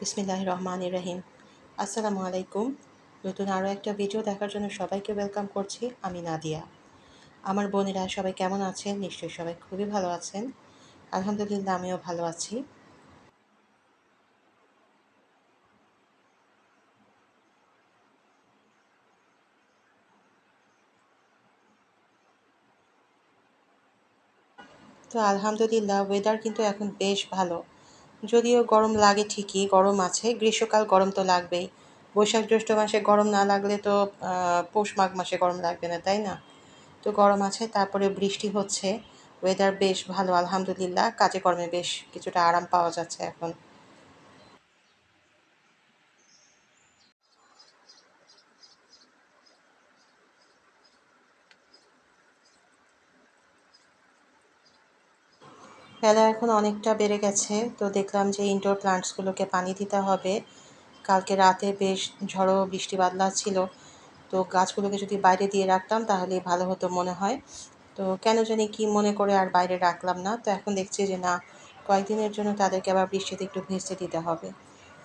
বিসমিল্লাহ রহমান রহিম আসসালামু আলাইকুম নতুন আরও একটা ভিডিও দেখার জন্য সবাইকে ওয়েলকাম করছি আমি নাদিয়া। আমার বোনেরা সবাই কেমন আছেন? নিশ্চয়ই সবাই খুবই ভালো আছেন। আলহামদুলিল্লাহ, আমিও ভালো আছি। তো আলহামদুলিল্লাহ ওয়েদার কিন্তু এখন বেশ ভালো। যদিও গরম লাগে ঠিকই, গরম আছে, গ্রীষ্মকাল গরম তো লাগবেই। বৈশাখ জ্যৈষ্ঠ মাসে গরম না লাগলে তো পৌষ মাঘ মাসে গরম লাগবে না, তাই না? তো গরম আছে তারপরে বৃষ্টি হচ্ছে ওয়েদার বেশ ভালো, আলহামদুলিল্লাহ, কাজে কর্মে বেশ কিছুটা আরাম পাওয়া যাচ্ছে এখন। বেলা এখন অনেকটা বেড়ে গেছে। তো দেখলাম যে ইনডোর প্লান্টসগুলোকে পানি দিতে হবে। কালকে রাতে বেশ ঝড়ো বৃষ্টি বাদলা ছিল তো গাছগুলোকে যদি বাইরে দিয়ে রাখতাম তাহলে ভালো হতো মনে হয়। তো কেন জানি কি মনে করে আর বাইরে রাখলাম না। তো এখন দেখছি যে না, কয়েকদিনের জন্য তাদেরকে আবার বৃষ্টিতে একটু ভেসে দিতে হবে।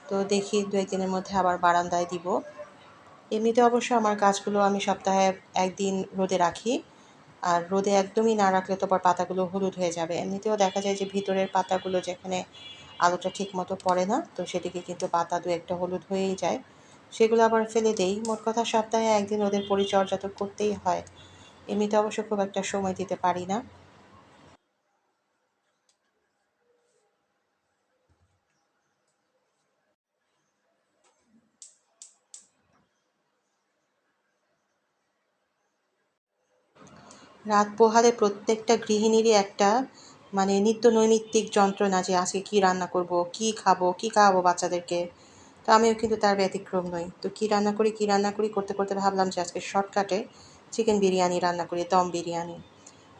তো দেখি দু একদিনের মধ্যে আবার বারান্দায় দিব। এমনিতে অবশ্য আমার গাছগুলো আমি সপ্তাহে একদিন রোদে রাখি। আর রোদে একদমই না রাখলে তো আবার পাতাগুলো হলুদ হয়ে যাবে। এমনিতেও দেখা যায় যে ভিতরের পাতাগুলো যেখানে আলোটা ঠিক মতো পড়ে না, তো সেদিকে কিন্তু পাতা দু একটা হলুদ হয়েই যায়। সেগুলো আবার ফেলে দেই। মোট কথা সপ্তাহে একদিন ওদের পরিচর্যা তো করতেই হয়। এমনিতে অবশ্য খুব একটা সময় দিতে পারি না। রাত পোহালে প্রত্যেকটা গৃহিণীরই একটা মানে নিত্য নৈমিত্তিক যন্ত্রণা যে আজকে কী রান্না করব, কি খাব, কি খাওয়াবো বাচ্চাদেরকে। তো আমিও কিন্তু তার ব্যতিক্রম নই। তো কী রান্না করি, কী রান্না করি করতে করতে ভাবলাম যে আজকে শর্টকাটে চিকেন বিরিয়ানি রান্না করি, দম বিরিয়ানি।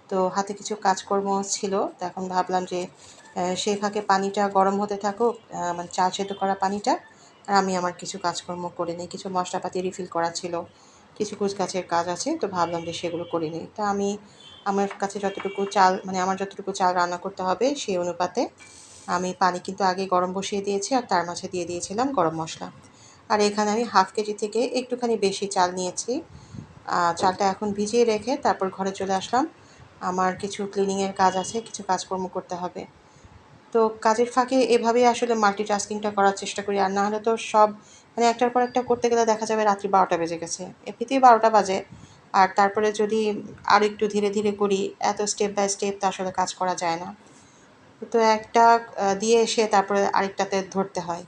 তো হাতে কিছু কাজকর্ম ছিল, তো এখন ভাবলাম যে সেই ফাঁকে পানিটা গরম হতে থাকুক মানে চা সেদ্ধ করা পানিটা, আর আমি আমার কিছু কাজকর্ম করে নিই। কিছু মশলাপাতি রিফিল করা ছিল। কিছু গাছের কাজ আছে, তো ভাবলাম যে সেগুলো করে নিই। তা আমি আমার কাছে যতটুকু চাল মানে আমার যতটুকু চাল রান্না করতে হবে সেই অনুপাতে আমি পানি কিন্তু আগে গরম বসিয়ে দিয়েছি আর তার মাঝে দিয়ে দিয়েছিলাম গরম মশলা। আর এখানে আমি হাফ কেজি থেকে একটুখানি বেশি চাল নিয়েছি। চালটা এখন ভিজিয়ে রেখে তারপর ঘরে চলে আসলাম। আমার কিছু ক্লিনিংয়ের কাজ আছে, কিছু কাজকর্ম করতে হবে। তো কাজের ফাঁকে এভাবেই আসলে মাল্টিটাস্কিংটা করার চেষ্টা করি। আর না হলে তো সব মানে একটার পর একটা করতে গেলে দেখা যাবে রাত্রি বারোটা বেজে গেছে। এমনিতেই বারোটা বাজে। আর তারপরে যদি আর একটু ধীরে ধীরে করি, এত স্টেপ বাই স্টেপ তো আসলে কাজ করা যায় না। তো একটা দিয়ে এসে তারপরে আরেকটাতে ধরতে হয়।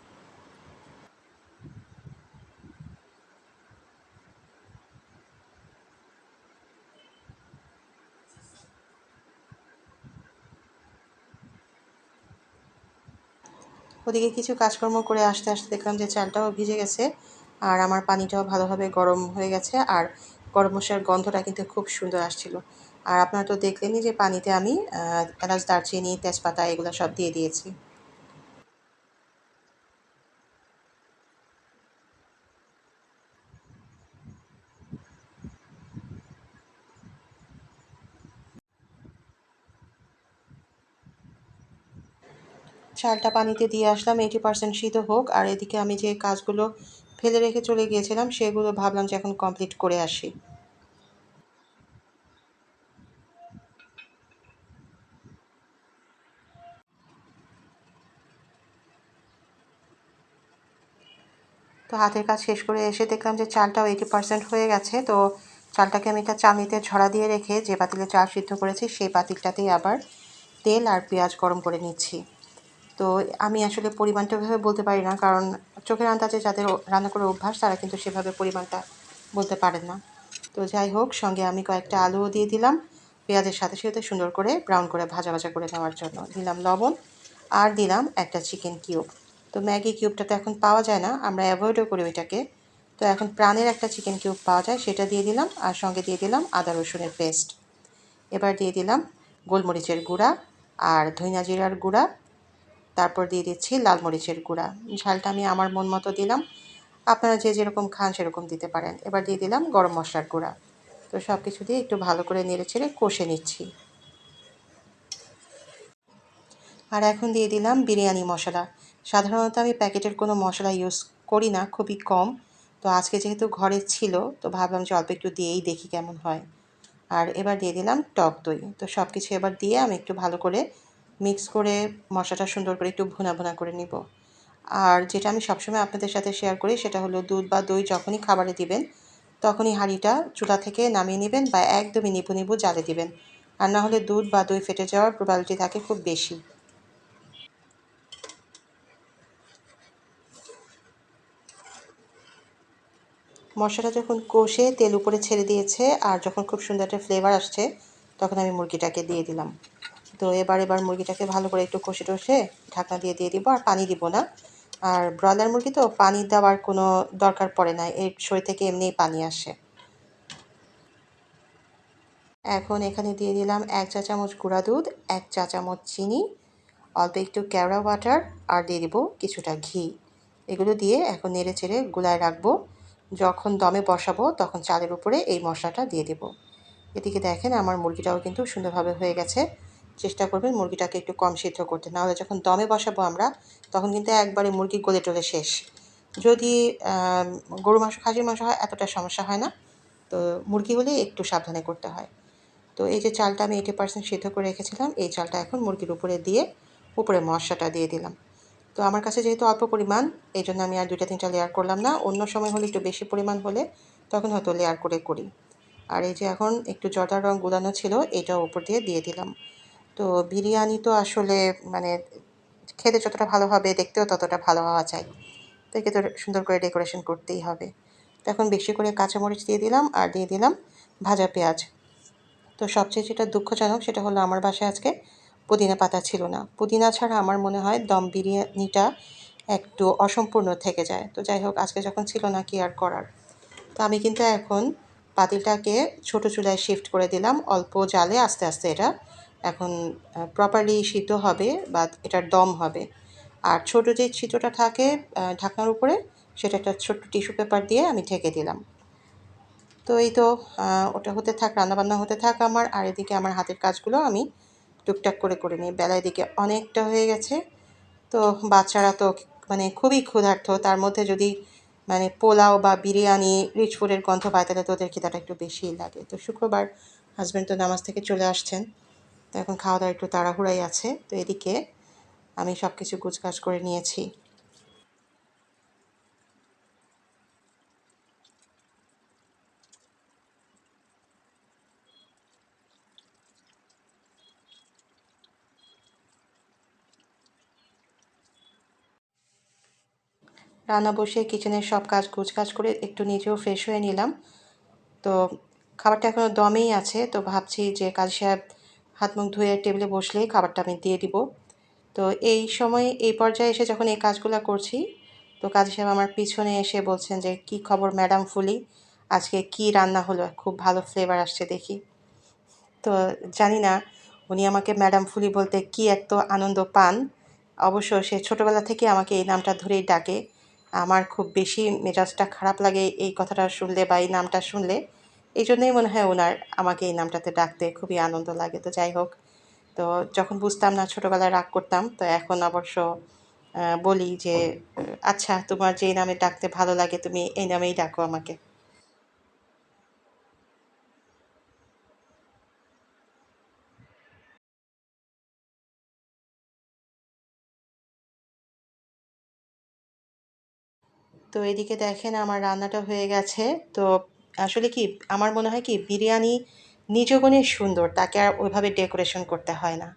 ওদিকে কিছু কাজকর্ম করে আসতে আসতে দেখলাম যে চালটাও ভিজে গেছে আর আমার পানিটাও ভালোভাবে গরম হয়ে গেছে আর গরম মশলার গন্ধটা কিন্তু খুব সুন্দর আসছিল। আর আপনারা তো দেখলেনই যে পানিতে আমি এলাচ, দারচিনি, তেজপাতা এগুলো সব দিয়ে দিয়েছি। চালটা পানিতে দিয়ে আসলাম এইটি পার্সেন্ট সিদ্ধ হোক। আর এদিকে আমি যে কাজগুলো ফেলে রেখে চলে গিয়েছিলাম, সেগুলো ভাবলাম যে এখন কমপ্লিট করে আসি। তো হাতের কাজ শেষ করে এসে দেখলাম যে চালটাও এইটি পার্সেন্ট হয়ে গেছে। তো চালটাকে আমি একটা চালনিতে ঝরা দিয়ে রেখে যে পাতিলে চাল সিদ্ধ করেছি, সেই পাতিলটাতেই আবার তেল আর পেঁয়াজ গরম করে নিচ্ছি। তো আমি আসলে পরিমাণটা ওইভাবে বলতে পারি না, কারণ চোখের আন্দাজে যাদের রান্না করে অভ্যাস, তারা কিন্তু সেভাবে পরিমাণটা বলতে পারেন না। তো যাই হোক, সঙ্গে আমি কয়েকটা আলুও দিয়ে দিলাম, পেঁয়াজের সাথে সাথে সুন্দর করে ব্রাউন করে ভাজা ভাজা করে নেওয়ার জন্য দিলাম লবণ আর দিলাম একটা চিকেন কিউব। তো ম্যাগি কিউবটা তো এখন পাওয়া যায় না, আমরা অ্যাভয়েডও করি ওইটাকে। তো এখন প্রাণের একটা চিকেন কিউব পাওয়া যায়, সেটা দিয়ে দিলাম আর সঙ্গে দিয়ে দিলাম আদা রসুনের পেস্ট। এবার দিয়ে দিলাম গোলমরিচের গুঁড়া আর ধইনা জিরার গুঁড়া তারপর দিয়ে দিচ্ছি লাল মরিচের গুঁড়া। ঝালটা আমি আমার মন মতো দিলাম। আপনারা যে যেরকম খান সেরকম দিতে পারেন। এবার দিয়ে দিলাম গরম মশলার গুঁড়া। তো সব কিছু দিয়ে একটু ভালো করে নেড়ে ছেড়ে কষে নিচ্ছি। আর এখন দিয়ে দিলাম বিরিয়ানি মশলা। সাধারণত আমি প্যাকেটের কোনো মশলা ইউজ করি না, খুবই কম। তো আজকে যেহেতু ঘরে ছিল, তো ভাবলাম যে অল্প একটু দিয়েই দেখি কেমন হয়। আর এবার দিয়ে দিলাম টক দই। তো সব কিছু এবার দিয়ে আমি একটু ভালো করে মিক্স করে মশলাটা সুন্দর করে একটু ভুনা ভুনা করে নিব। আর যেটা আমি সবসময় আপনাদের সাথে শেয়ার করি সেটা হলো দুধ বা দই যখনই খাবারে দিবেন, তখনই হাঁড়িটা চুলা থেকে নামিয়ে নেবেন বা একদমই নিবু নিবু জালে দিবেন। আর না হলে দুধ বা দই ফেটে যাওয়ার প্রবাবিলিটি থাকে খুব বেশি। মশলাটা যখন কষে তেল উপরে ছেড়ে দিয়েছে আর যখন খুব সুন্দর একটা ফ্লেভার আসছে, তখন আমি মুরগিটাকে দিয়ে দিলাম। তো এবার এবার মুরগিটাকে ভালো করে একটু কষে টষে ঢাকনা দিয়ে দিয়ে দিব আর পানি দিব না। আর ব্রয়লার মুরগি তো পানি দেওয়ার কোনো দরকার পড়ে না, এর শরীর থেকে এমনিই পানি আসে। এখন এখানে দিয়ে দিলাম এক চা চামচ গুঁড়া দুধ, এক চা চামচ চিনি, অল্প একটু কেওড়া ওয়াটার আর দিয়ে দিব কিছুটা ঘি। এগুলো দিয়ে এখন নেড়ে চেড়ে গুলায় রাখব। যখন দমে বসাবো তখন চালের উপরে এই মশলাটা দিয়ে দেব। এদিকে দেখেন আমার মুরগিটাও কিন্তু সুন্দরভাবে হয়ে গেছে। চেষ্টা করবেন মুরগিটাকে একটু কম সিদ্ধ করতে। নাহলে যখন দমে বসাবো আমরা, তখন কিন্তু একবারে মুরগি গলে টলে শেষ। যদি গরু মাংস, খাসির মাংস হয়, এতটা সমস্যা হয় না। তো মুরগি হলে একটু সাবধানে করতে হয়। তো এই যে চালটা আমি এইটি পার্সেন্ট সিদ্ধ করে রেখেছিলাম, এই চালটা এখন মুরগির উপরে দিয়ে উপরে মশলাটা দিয়ে দিলাম। তো আমার কাছে যেহেতু অল্প পরিমাণ, এই জন্য আমি আর দুইটা, তিনটা লেয়ার করলাম না। অন্য সময় হলে একটু বেশি পরিমাণ হলে, তখন হয়তো লেয়ার করে করি। আর এই যে এখন একটু জর্দার রং গুলানো ছিল এইটা উপর দিয়ে দিয়ে দিলাম। তো বিরিয়ানি তো আসলে মানে খেতে যতটা ভালো হবে, দেখতেও ততটা ভালো হওয়া চাই। তো একে তো সুন্দর করে ডেকোরেশন করতেই হবে। তো এখন বেশি করে কাঁচামরিচ দিয়ে দিলাম আর দিয়ে দিলাম ভাজা পেঁয়াজ। তো সবচেয়ে যেটা দুঃখজনক সেটা হলো আমার বাসায় আজকে পুদিনা পাতা ছিল না। পুদিনা ছাড়া আমার মনে হয় দম বিরিয়ানিটা একটু অসম্পূর্ণ থেকে যায়। তো যাই হোক, আজকে যখন ছিল না কি আর করার? তো আমি কিন্তু এখন পাতিলটাকে ছোটো চুলায় শিফট করে দিলাম, অল্প জালে আস্তে আস্তে এটা এখন প্রপারলি সিদ্ধ হবে বা এটার দম হবে। আর ছোট যে ছিদ্রটা থাকে ঢাকনার উপরে, সেটা একটা ছোট্ট টিস্যু পেপার দিয়ে আমি ঢেকে দিলাম। তো এই তো ওটা হতে থাক, রান্নাবান্না হতে থাক আমার, আর এদিকে আমার হাতের কাজগুলো আমি টুকটাক করে করে নিই। বেলায় দিকে অনেকটা হয়ে গেছে। তো বাচ্চারা তো মানে খুবই ক্ষুধার্ত, তার মধ্যে যদি মানে পোলাও বা বিরিয়ানি, রিচ ফুডের গন্ধ পায়, তাহলে তো ওদের খিদাটা একটু বেশিই লাগে। তো শুক্রবার হাজব্যান্ড তো নামাজ থেকে চলে আসছেন। তো এখন খাওয়া দাওয়া একটু তাড়াহুড়াই আছে, তো এদিকে আমি সব কিছু গুছগাছ করে নিয়েছি। রান্না বসে কিচেনের সব কাজ কাজ করে একটু নিজেও ফ্রেশ হয়ে নিলাম। তো খাবারটা এখনও দমেই আছে, তো ভাবছি যে কাজী সাহেব হাত মুখ ধুয়ে টেবিলে বসলেই খাবারটা আমি দিয়ে দিব। তো এই সময় এই পর্যায়ে এসে যখন এই কাজগুলো করছি, তো কাজী সাহেব আমার পিছনে এসে বলছেন যে, কি খবর ম্যাডাম ফুলি? আজকে কি রান্না হলো? খুব ভালো ফ্লেভার আসছে দেখি। তো জানি না, উনি আমাকে ম্যাডাম ফুলি বলতে কি এত আনন্দ পান। অবশ্য সে ছোটোবেলা থেকে আমাকে এই নামটা ধরেই ডাকে। আমার খুব বেশি মেজাজটা খারাপ লাগে এই কথাটা শুনলে বা এই নামটা শুনলে। এই জন্যই মনে হয় ওনার আমাকে এই নামটাতে ডাকতে খুবই আনন্দ লাগে। তো যাই হোক, তো যখন বুঝতাম না ছোটোবেলায় রাগ করতাম, তো এখন অবশ্য বলি যে আচ্ছা তোমার যেই নামে ডাকতে ভালো লাগে, তুমি এই নামেই ডাকো আমাকে। তো এদিকে দেখেন আমার রান্নাটা হয়ে গেছে। তো আসলে কি, আমার মনে হয় কি, বিরিয়ানি নিজ গুণে সুন্দর, তাকে আর ওইভাবে ডেকোরেশন করতে হয় না।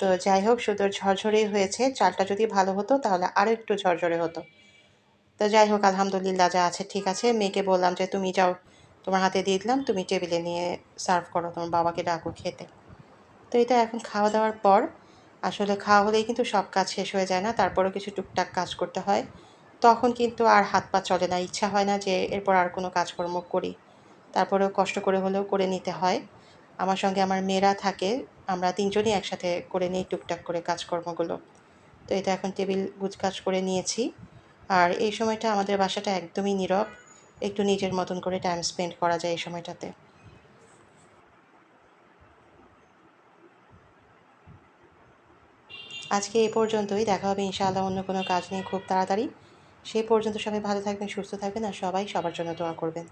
তো যাই হোক, সুন্দর ঝরঝরেই হয়েছে, চালটা যদি ভালো হতো তাহলে আরও একটু ঝরঝরে হতো। তো যাই হোক, আলহামদুলিল্লাহ যা আছে ঠিক আছে। মেয়েকে বললাম যে, তুমি যাও, তোমার হাতে দিয়ে দিলাম, তুমি টেবিলে নিয়ে সার্ভ করো, তোমার বাবাকে ডাকো খেতে। তো এটা এখন খাওয়া দাওয়ার পর, আসলে খাওয়া হলেই কিন্তু সব কাজ শেষ হয়ে যায় না, তারপরেও কিছু টুকটাক কাজ করতে হয়। তখন কিন্তু আর হাত পা চলে না। ইচ্ছা হয় না যে এরপর আর কোনো কাজকর্ম করি। তারপরেও কষ্ট করে হলেও করে নিতে হয়। আমার সঙ্গে আমার মেয়েরা থাকে, আমরা তিনজনই একসাথে করে নিই টুকটাক করে কাজকর্মগুলো। তো এটা এখন টেবিল গুছকাজ করে নিয়েছি। আর এই সময়টা আমাদের বাসাটা একদমই নীরব। একটু নিজের মতন করে টাইম স্পেন্ড করা যায় এই সময়টাতে। আজকে এ পর্যন্তই। দেখা হবে ইনশাআল্লাহ অন্য কোনো কাজ নিয়ে খুব তাড়াতাড়ি। সেই পর্যন্ত সবাই ভালো থাকবেন সুস্থ থাকবেন আর সবাই সবার জন্য দোয়া করবেন।